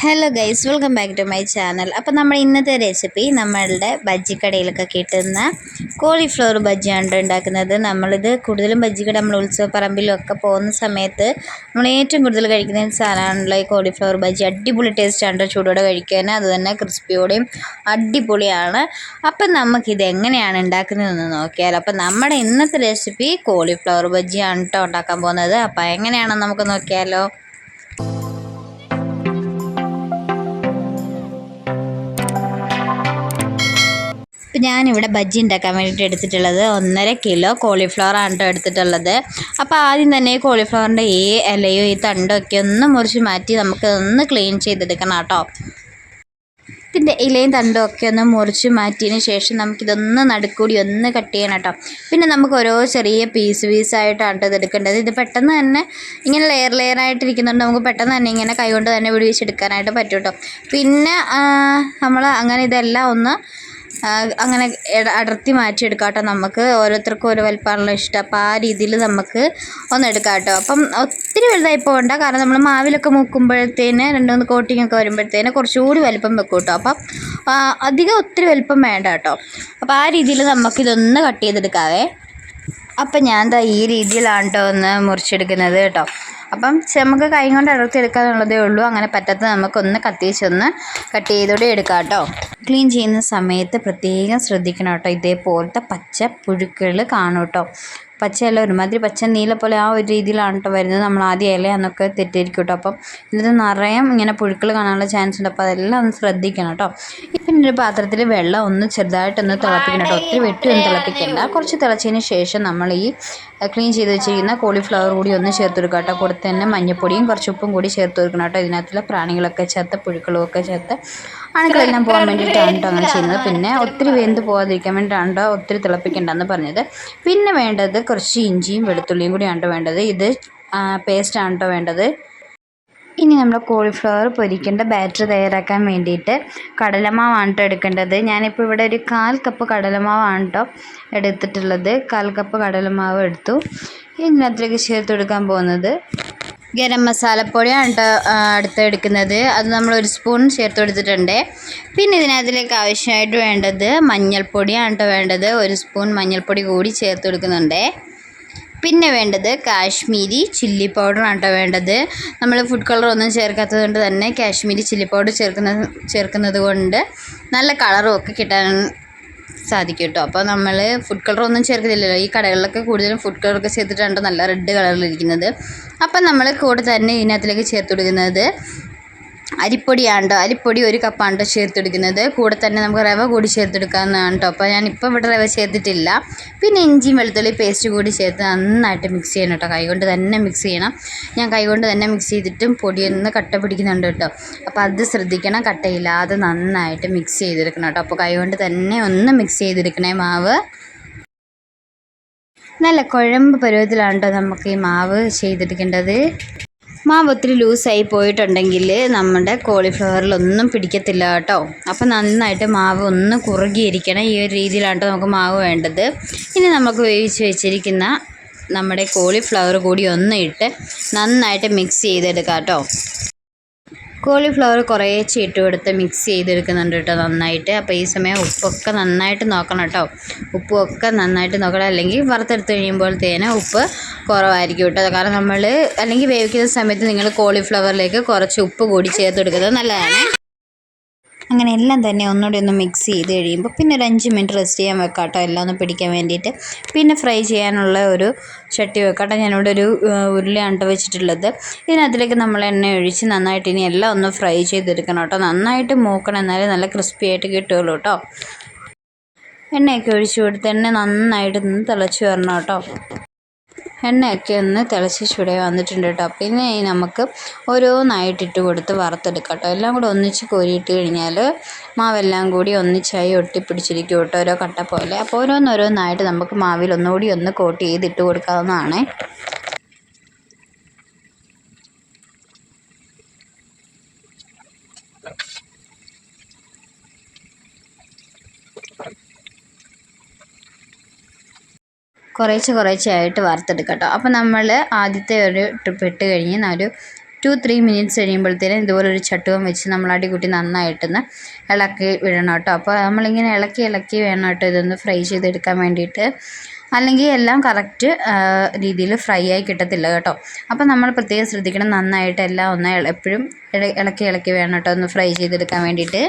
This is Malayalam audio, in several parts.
Hello guys welcome back to my channel അപ്പോൾ നമ്മൾ ഇന്നത്തെ റെസിപ്പി നമ്മളുടെ ബജ്ജിക്കടയിലൊക്കെ കിട്ടുന്ന കോളിഫ്ലവർ ബജ്ജിയാണ് ഉണ്ടാക്കുന്നത്? നമ്മളിത് കൂടുതലും ബജ്ജിക്കട നമ്മൾ ഉത്സവപ്പറമ്പിലും ഒക്കെ പോകുന്ന സമയത്ത് നമ്മൾ ഏറ്റവും കൂടുതൽ കഴിക്കുന്ന സാധനമാണല്ലോ ഈ കോളിഫ്ലവർ ബജ്ജി. അടിപൊളി ടേസ്റ്റാണ് ചൂടോടെ കഴിക്കാൻ അതുതന്നെ ക്രിസ്പിയോടെയും അടിപൊളിയാണ്. അപ്പം നമുക്കിത് എങ്ങനെയാണ് ഉണ്ടാക്കുന്നതെന്ന് നോക്കിയാൽ അപ്പം നമ്മുടെ ഇന്നത്തെ റെസിപ്പി കോളിഫ്ലവർ ബജ്ജിയാണ് കേട്ടോ ഉണ്ടാക്കാൻ പോകുന്നത്. അപ്പം എങ്ങനെയാണെന്ന് നമുക്ക് നോക്കിയാലോ. ഇപ്പം ഞാനിവിടെ ബജ്ജി ഉണ്ടാക്കാൻ വേണ്ടിയിട്ട് എടുത്തിട്ടുള്ളത് ഒന്നര കിലോ കോളിഫ്ലവർ ആണ് കേട്ടോ എടുത്തിട്ടുള്ളത്. അപ്പോൾ ആദ്യം തന്നെ കോളിഫ്ലവറിന്റെ ഈ ഇലയോ ഈ തണ്ടോ ഒക്കെ ഒന്ന് മുറിച്ച് മാറ്റി നമുക്ക് ഒന്ന് ക്ലീൻ ചെയ്തെടുക്കണം കേട്ടോ. ഇതിന്റെ ഇലയും തണ്ടും ഒക്കെ ഒന്ന് മുറിച്ച് മാറ്റിയതിന് ശേഷം നമുക്കിതൊന്ന് നടുക്കൂടി ഒന്ന് കട്ട് ചെയ്യണം കേട്ടോ. പിന്നെ നമുക്ക് ഓരോ ചെറിയ പീസ് പീസായിട്ടാണ് ഇത് എടുക്കേണ്ടത്. ഇത് പെട്ടെന്ന് തന്നെ ഇങ്ങനെ ലെയർ ലെയർ ആയിട്ടിരിക്കുന്നുണ്ട്. നമുക്ക് പെട്ടെന്ന് തന്നെ ഇങ്ങനെ കൈകൊണ്ട് തന്നെ വിടുവിച്ചെടുക്കാനായിട്ട് പറ്റും കേട്ടോ. പിന്നെ നമ്മൾ അങ്ങനെ ഇതെല്ലാം ഒന്ന് അങ്ങനെ അടർത്തി മാറ്റിയെടുക്കാം കേട്ടോ നമുക്ക്. ഓരോരുത്തർക്കും ഓരോ വലിപ്പമാണല്ലോ ഇഷ്ടം. അപ്പോൾ ആ രീതിയിൽ നമുക്ക് ഒന്ന് എടുക്കാം കേട്ടോ അപ്പം ഒത്തിരി വലുതായി പോകണ്ട കാരണം നമ്മൾ മാവിലൊക്കെ മുക്കുമ്പോഴത്തേന് രണ്ട് മൂന്ന് കോട്ടിങ്ങൊക്കെ വരുമ്പോഴത്തേന് കുറച്ചുകൂടി വലിപ്പം വെക്കും കേട്ടോ അപ്പം അധികം ഒത്തിരി വലിപ്പം വേണ്ട കേട്ടോ അപ്പോൾ ആ രീതിയിൽ നമുക്കിതൊന്ന് കട്ട് ചെയ്തെടുക്കാവേ. അപ്പം ഞാൻ ദാ ഈ രീതിയിലാണ് കേട്ടോ ഒന്ന് മുറിച്ചെടുക്കുന്നത് കേട്ടോ. അപ്പം നമുക്ക് കൈ കൊണ്ട് അടർത്തിയെടുക്കാന്നുള്ളതേ ഉള്ളൂ. അങ്ങനെ പറ്റാത്ത നമുക്കൊന്ന് കത്തിച്ചൊന്ന് കട്ട് ചെയ്തോടെ എടുക്കാം കേട്ടോ. ക്ലീൻ ചെയ്യുന്ന സമയത്ത് പ്രത്യേകം ശ്രദ്ധിക്കണം കേട്ടോ. ഇതേപോലത്തെ പച്ച പുഴുക്കൾ കാണും കേട്ടോ. പച്ചയല്ല ഒരുമാതിരി പച്ച നീല പോലെ ആ ഒരു രീതിയിലാണ് കേട്ടോ വരുന്നത്. നമ്മൾ ആദ്യം ഇലയാന്നൊക്കെ തെറ്റിയിരിക്കും കേട്ടോ അപ്പം ഇതിൽ നിറയെ ഇങ്ങനെ പുഴുക്കൾ കാണാനുള്ള ചാൻസ് ഉണ്ട്. അപ്പോൾ അതെല്ലാം ഒന്ന് ശ്രദ്ധിക്കണം കേട്ടോ പിന്നെ ഒരു പാത്രത്തിൽ വെള്ളം ഒന്ന് ചെറുതായിട്ടൊന്ന് തിളപ്പിക്കണം കേട്ടോ ഒത്തിരി വെട്ടി ഒന്നും തിളപ്പിക്കണ്ട. കുറച്ച് തിളച്ചതിന് ശേഷം നമ്മൾ ഈ ക്ലീൻ ചെയ്ത് വെച്ചിരിക്കുന്ന കോളിഫ്ലവർ കൂടി ഒന്ന് ചേർത്ത് കൊടുക്കുക കേട്ടോ കൂടെ തന്നെ മഞ്ഞപ്പൊടിയും കുറച്ച് ഉപ്പും കൂടി ചേർത്ത് കൊടുക്കണം കേട്ടോ ഇതിനകത്തുള്ള പ്രാണികളൊക്കെ ചേർത്ത് പുഴുക്കളും ഒക്കെ ചേർത്ത് അണുക്കളെല്ലാം പോകാൻ വേണ്ടിയിട്ടാണ് കേട്ടോ അങ്ങനെ ചെയ്യുന്നത്. പിന്നെ ഒത്തിരി വെന്ത് പോകാതിരിക്കാൻ വേണ്ടിയിട്ടാണ് കേട്ടോ ഒത്തിരി തിളപ്പിക്കേണ്ടെന്ന് പറഞ്ഞത്. പിന്നെ വേണ്ടത് കുറച്ച് ഇഞ്ചിയും വെളുത്തുള്ളിയും കൂടിയാണ് കേട്ടോ വേണ്ടത്? ഇത് പേസ്റ്റാണ് കേട്ടോ വേണ്ടത്? ഇനി നമ്മൾ കോളിഫ്ലവർ പൊരിക്കേണ്ട ബാറ്റർ തയ്യാറാക്കാൻ വേണ്ടിയിട്ട് കടലമാവാണ് കേട്ടോ എടുക്കേണ്ടത്. ഞാനിപ്പോൾ ഇവിടെ ഒരു കാൽ കപ്പ് കടലമാവാണ് കേട്ടോ എടുത്തിട്ടുള്ളത്. കാൽ കപ്പ് കടലമാവ് എടുത്തു. ഇതിനകത്തേക്ക് ചേർത്ത് കൊടുക്കാൻ പോകുന്നത് ഗരം മസാലപ്പൊടിയാണ് കേട്ടോ അടുത്ത് എടുക്കുന്നത്. അത് നമ്മൾ ഒരു സ്പൂൺ ചേർത്ത് കൊടുത്തിട്ടുണ്ട്. പിന്നെ ഇതിനകത്തിലേക്ക് ആവശ്യമായിട്ട് വേണ്ടത് മഞ്ഞൾപ്പൊടിയാണ് കേട്ടോ വേണ്ടത്. ഒരു സ്പൂൺ മഞ്ഞൾപ്പൊടി കൂടി ചേർത്ത് കൊടുക്കുന്നുണ്ട്. പിന്നെ വേണ്ടത് കാശ്മീരി ചില്ലി പൗഡറാണ് കേട്ടോ വേണ്ടത്. നമ്മൾ ഫുഡ് കളർ ഒന്നും ചേർക്കാത്തത് കൊണ്ട് തന്നെ കാശ്മീരി ചില്ലി പൗഡർ ചേർക്കുന്ന ചേർക്കുന്നത് കൊണ്ട് നല്ല കളറും ഒക്കെ കിട്ടാൻ സാധിക്കും കേട്ടോ അപ്പോൾ നമ്മൾ ഫുഡ് കളർ ഒന്നും ചേർക്കുന്നില്ലല്ലോ. ഈ കടകളിലൊക്കെ കൂടുതലും ഫുഡ് കളറൊക്കെ ചേർത്തിട്ടാണ് നല്ല റെഡ് കളറിലിരിക്കുന്നത് അപ്പം നമ്മൾ കൂടെ തന്നെ ഇതിനകത്തിലേക്ക് ചേർത്ത് കൊടുക്കുന്നത് അരിപ്പൊടിയാണ് കേട്ടോ അരിപ്പൊടി ഒരു കപ്പാണ് കേട്ടോ ചേർത്തെടുക്കുന്നത്. കൂടെ തന്നെ നമുക്ക് റവ കൂടി ചേർത്തെടുക്കാവുന്നതാണ് കേട്ടോ അപ്പോൾ ഞാൻ ഇപ്പോൾ ഇവിടെ റവ ചേർത്തിട്ടില്ല. പിന്നെ ഇഞ്ചിയും വെളുത്തുള്ളി പേസ്റ്റ് കൂടി ചേർത്ത് നന്നായിട്ട് മിക്സ് ചെയ്യണം കേട്ടോ കൈകൊണ്ട് തന്നെ മിക്സ് ചെയ്യണം. ഞാൻ കൈകൊണ്ട് തന്നെ മിക്സ് ചെയ്തിട്ടും പൊടിയൊന്ന് കട്ട പിടിക്കുന്നുണ്ട് കേട്ടോ അപ്പോൾ അത് ശ്രദ്ധിക്കണം. കട്ടയില്ലാതെ നന്നായിട്ട് മിക്സ് ചെയ്തെടുക്കണം കേട്ടോ അപ്പോൾ കൈകൊണ്ട് തന്നെ ഒന്ന് മിക്സ് ചെയ്തെടുക്കണേ മാവ്. നല്ല കുഴമ്പ് പരുവത്തിലാണ് കേട്ടോ നമുക്ക് ഈ മാവ് ചെയ്തെടുക്കേണ്ടത്. മാവ് ഒത്തിരി ലൂസായി പോയിട്ടുണ്ടെങ്കിൽ നമ്മുടെ കോളിഫ്ലവറിലൊന്നും പിടിക്കത്തില്ല കേട്ടോ. അപ്പോൾ നന്നായിട്ട് മാവ് ഒന്ന് കുറുകിയിരിക്കണം. ഈ ഒരു രീതിയിലാണ് കേട്ടോ നമുക്ക് മാവ് വേണ്ടത്. ഇനി നമുക്ക് വേവിച്ച് വെച്ചിരിക്കുന്ന നമ്മുടെ കോളിഫ്ലവർ കൂടി ഒന്ന് ഇട്ട് നന്നായിട്ട് മിക്സ് ചെയ്തെടുക്കാം കേട്ടോ. കോളിഫ്ലവർ കുറേശ്ശെ ഇട്ട് മിക്സ് ചെയ്തെടുക്കുന്നുണ്ട് കേട്ടോ നന്നായിട്ട്. അപ്പോൾ ഈ സമയം ഉപ്പൊക്കെ നന്നായിട്ട് നോക്കണം കേട്ടോ. ഉപ്പൊക്കെ നന്നായിട്ട് നോക്കണം. അല്ലെങ്കിൽ വറുത്തെടുത്ത് കഴിയുമ്പോഴത്തേന് ഉപ്പ് കുറവായിരിക്കും കേട്ടോ. കാരണം നമ്മൾ അല്ലെങ്കിൽ വേവിക്കുന്ന സമയത്ത് നിങ്ങൾ കോളിഫ്ലവറിലേക്ക് കുറച്ച് ഉപ്പ് കൂടി ചേർത്തെടുക്കുന്നത് നല്ലതാണ്. അങ്ങനെ എല്ലാം തന്നെ ഒന്നുകൂടി ഒന്ന് മിക്സ് ചെയ്ത് കഴിയുമ്പോൾ പിന്നെ ഒരു അഞ്ച് മിനിറ്റ് റെസ്റ്റ് ചെയ്യാൻ വെക്കാം കേട്ടോ എല്ലാം ഒന്ന് പിടിക്കാൻ വേണ്ടിയിട്ട്. പിന്നെ ഫ്രൈ ചെയ്യാനുള്ള ഒരു ചട്ടി വെക്കാം കേട്ടോ ഞാനിവിടെ ഒരു ഉരുളിയാണ് വെച്ചിട്ടുള്ളത്. ഇതിനകത്തിലേക്ക് നമ്മൾ എണ്ണ ഒഴിച്ച് നന്നായിട്ട് ഇനി എല്ലാം ഒന്ന് ഫ്രൈ ചെയ്തെടുക്കണം കേട്ടോ. നന്നായിട്ട് മൂക്കണം എന്നാലേ നല്ല ക്രിസ്പി ആയിട്ട് കിട്ടുകയുള്ളൂ കേട്ടോ. എണ്ണയൊക്കെ ഒഴിച്ച് കൊടുത്ത് എണ്ണ നന്നായിട്ട് ഒന്ന് തിളച്ച് വരണം കേട്ടോ. എണ്ണയൊക്കെ ഒന്ന് തിളച്ച് ചുട വന്നിട്ടുണ്ട് കേട്ടോ. പിന്നെ നമുക്ക് ഓരോന്നായിട്ട് ഇട്ട് കൊടുത്ത് വറുത്തെടുക്കാം കേട്ടോ. എല്ലാം കൂടെ ഒന്നിച്ച് കോരിയിട്ട് കഴിഞ്ഞാൽ മാവെല്ലാം കൂടി ഒന്നിച്ചായി ഒട്ടിപ്പിടിച്ചിരിക്കും കേട്ടോ ഓരോ കട്ട പോലെ. അപ്പോൾ ഓരോന്നോരോന്നായിട്ട് നമുക്ക് മാവിൽ ഒന്നുകൂടി ഒന്ന് കോട്ട് ചെയ്തിട്ട് കൊടുക്കാവുന്നതാണ്. കുറേശ്ശെ കുറേശ്ശെ ആയിട്ട് വറുത്തെടുക്കാം കേട്ടോ അപ്പോൾ നമ്മൾ ആദ്യത്തെ ഒരു ട്രിപ്പ് ഇട്ട് കഴിഞ്ഞ് ഒരു ടു ത്രീ മിനിറ്റ്സ് കഴിയുമ്പോഴത്തേനും ഇതുപോലെ ഒരു ചട്ടുകം വെച്ച് നമ്മൾ അടികുട്ടി നന്നായിട്ടൊന്ന് ഇളക്കി വിടണം കേട്ടോ. അപ്പോൾ നമ്മളിങ്ങനെ ഇളക്കി ഇളക്കി വേണം കേട്ടോ ഇതൊന്ന് ഫ്രൈ ചെയ്തെടുക്കാൻ വേണ്ടിയിട്ട്. അല്ലെങ്കിൽ എല്ലാം കറക്റ്റ് രീതിയിൽ ഫ്രൈ ആയി കിട്ടത്തില്ല കേട്ടോ. അപ്പോൾ നമ്മൾ പ്രത്യേകം ശ്രദ്ധിക്കണം നന്നായിട്ട് എല്ലാം ഒന്ന് എപ്പോഴും ഇളക്കി ഇളക്കി വേണം കേട്ടോ ഒന്ന് ഫ്രൈ ചെയ്തെടുക്കാൻ വേണ്ടിയിട്ട്.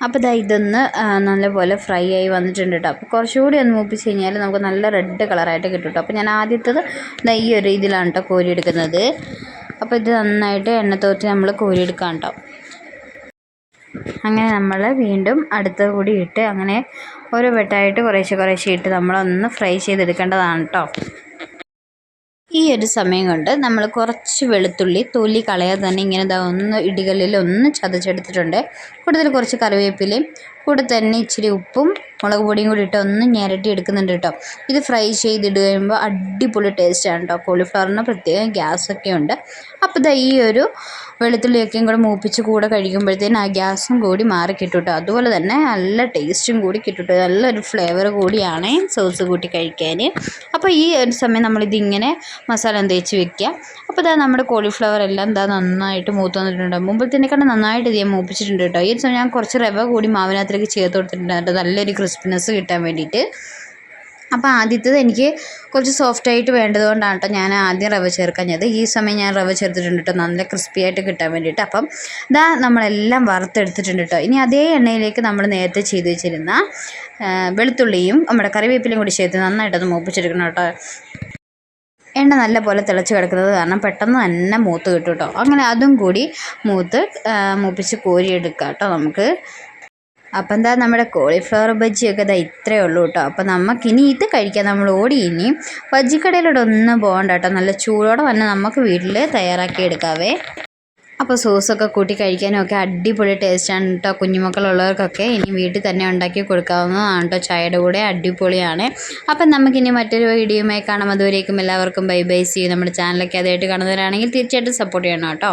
അപ്പോൾ ഇതാ ഇതൊന്ന് നല്ലപോലെ ഫ്രൈ ആയി വന്നിട്ടുണ്ട് കേട്ടോ അപ്പോൾ കുറച്ചുകൂടി ഒന്ന് മൂപ്പിച്ച് കഴിഞ്ഞാൽ നമുക്ക് നല്ല റെഡ് കളറായിട്ട് കിട്ടും കേട്ടോ അപ്പോൾ ഞാൻ ആദ്യത്തത് ഈ ഒരു ഇതിലാണ് കേട്ടോ കോരിയെടുക്കുന്നത് അപ്പോൾ ഇത് നന്നായിട്ട് എണ്ണത്തോറ്റ് നമ്മൾ കോരിയെടുക്കാം കേട്ടോ അങ്ങനെ നമ്മൾ വീണ്ടും അടുത്ത കൂടി ഇട്ട് അങ്ങനെ ഓരോ വെട്ടായിട്ട് കുറേശ്ശെ കുറേശ്ശെ ഇട്ട് നമ്മളൊന്ന് ഫ്രൈ ചെയ്തെടുക്കേണ്ടതാണ് കേട്ടോ ഈ ഒരു സമയം കൊണ്ട് നമ്മൾ കുറച്ച് വെളുത്തുള്ളി തൊലി കളയാതെ തന്നെ ഇങ്ങനെ ഒന്ന് ഇടികല്ലിൽ ഒന്ന് ചതച്ചെടുത്തിട്ടുണ്ട്. കൂടുതൽ കുറച്ച് കറിവേപ്പിലയും കൂടെ തന്നെ ഇച്ചിരി ഉപ്പും മുളക് പൊടിയും കൂടി ഇട്ട് ഒന്ന് ഞെരട്ടി എടുക്കുന്നുണ്ട് കേട്ടോ. ഇത് ഫ്രൈ ചെയ്തിട്ട് കഴിയുമ്പോൾ അടിപൊളി ടേസ്റ്റാണ് കേട്ടോ. കോളിഫ്ലവറിന് പ്രത്യേകം ഗ്യാസൊക്കെ ഉണ്ട്. അപ്പോൾ ദാ ഈ ഒരു വെളുത്തുള്ളിയൊക്കെയും കൂടെ മൂപ്പിച്ച് കൂടെ കഴിക്കുമ്പോഴത്തേനും ആ ഗ്യാസും കൂടി മാറി കിട്ടും കേട്ടോ. അതുപോലെ തന്നെ നല്ല ടേസ്റ്റും കൂടി കിട്ടും നല്ലൊരു ഫ്ലേവർ കൂടിയാണ് സോസ് കൂട്ടി കഴിക്കാൻ. അപ്പോൾ ഈ ഒരു സമയം നമ്മളിതിങ്ങനെ മസാല തേച്ച് വെക്കുക. അപ്പോൾ ഇതാ നമ്മുടെ കോളിഫ്ലവർ എല്ലാം ഇതാ നന്നായിട്ട് മൂത്ത് വന്നിട്ടുണ്ട് കണ്ട് നന്നായിട്ട് ഇത് ഞാൻ മൂപ്പിച്ചിട്ടുണ്ട് കേട്ടോ. ഈ സമയം ഞാൻ കുറച്ച് റവ കൂടി മാവിനകത്തേക്ക് ചേർത്ത് കൊടുത്തിട്ടുണ്ട്. കേട്ടോ നല്ലൊരു ക്രിസ്പിനെസ് കിട്ടാൻ വേണ്ടിയിട്ട്. അപ്പോൾ ആദ്യത്തേത് എനിക്ക് കുറച്ച് സോഫ്റ്റ് ആയിട്ട് വേണ്ടതുകൊണ്ടാണ് കേട്ടോ ഞാൻ ആദ്യം റവ ചേർക്കാഞ്ഞത്. ഈ സമയം ഞാൻ റവ ചേർത്തിട്ടുണ്ട് കേട്ടോ. നല്ല ക്രിസ്പി ആയിട്ട് കിട്ടാൻ വേണ്ടിയിട്ട്. അപ്പം ഇതാ നമ്മളെല്ലാം വറുത്തെടുത്തിട്ടുണ്ട് കേട്ടോ. ഇനി അതേ എണ്ണയിലേക്ക് നമ്മൾ നേരത്തെ ചെയ്ത് വെച്ചിരുന്ന വെളുത്തുള്ളിയും നമ്മുടെ കറിവേപ്പിലയും കൂടി ചേർത്ത് നന്നായിട്ടൊന്ന് മൂപ്പിച്ചെടുക്കണം കേട്ടോ. എണ്ണ നല്ല പോലെ തിളച്ച് കിടക്കുന്നത് കാരണം പെട്ടെന്ന് തന്നെ മൂത്ത് കിട്ടും കേട്ടോ. അങ്ങനെ അതും കൂടി മൂത്ത് മൂപ്പിച്ച് കോരിയെടുക്കാം കേട്ടോ നമുക്ക്. അപ്പം എന്താ നമ്മുടെ കോളിഫ്ലവർ ബജ്ജിയൊക്കെ ഇതാ ഇത്രയേ ഉള്ളൂ കേട്ടോ അപ്പം നമുക്കിനി ഇത് കഴിക്കാൻ നമ്മൾ ഓടി ഇനി ബജ്ജിക്കടയിലൂടെ ഒന്നും പോകണ്ട കേട്ടോ നല്ല ചൂടോടെ തന്നെ നമുക്ക് വീട്ടിൽ തയ്യാറാക്കി എടുക്കാവേ. അപ്പോൾ സോസൊക്കെ കൂട്ടി കഴിക്കാനും ഒക്കെ അടിപൊളി ടേസ്റ്റാണ് കേട്ടോ കുഞ്ഞുമക്കളുള്ളവർക്കൊക്കെ ഇനി വീട്ടിൽ തന്നെ ഉണ്ടാക്കി കൊടുക്കാവുന്നതാണ് കേട്ടോ ചായയുടെ കൂടെ അടിപൊളിയാണ്. അപ്പം നമുക്കിനി മറ്റൊരു വീഡിയോയുമായി കാണാം. അതുവരേക്കും എല്ലാവർക്കും ബൈ ബൈ. സി നമ്മുടെ ചാനലൊക്കെ അതായിട്ട് കാണുന്നവരാണെങ്കിൽ തീർച്ചയായിട്ടും സപ്പോർട്ട് ചെയ്യണം കേട്ടോ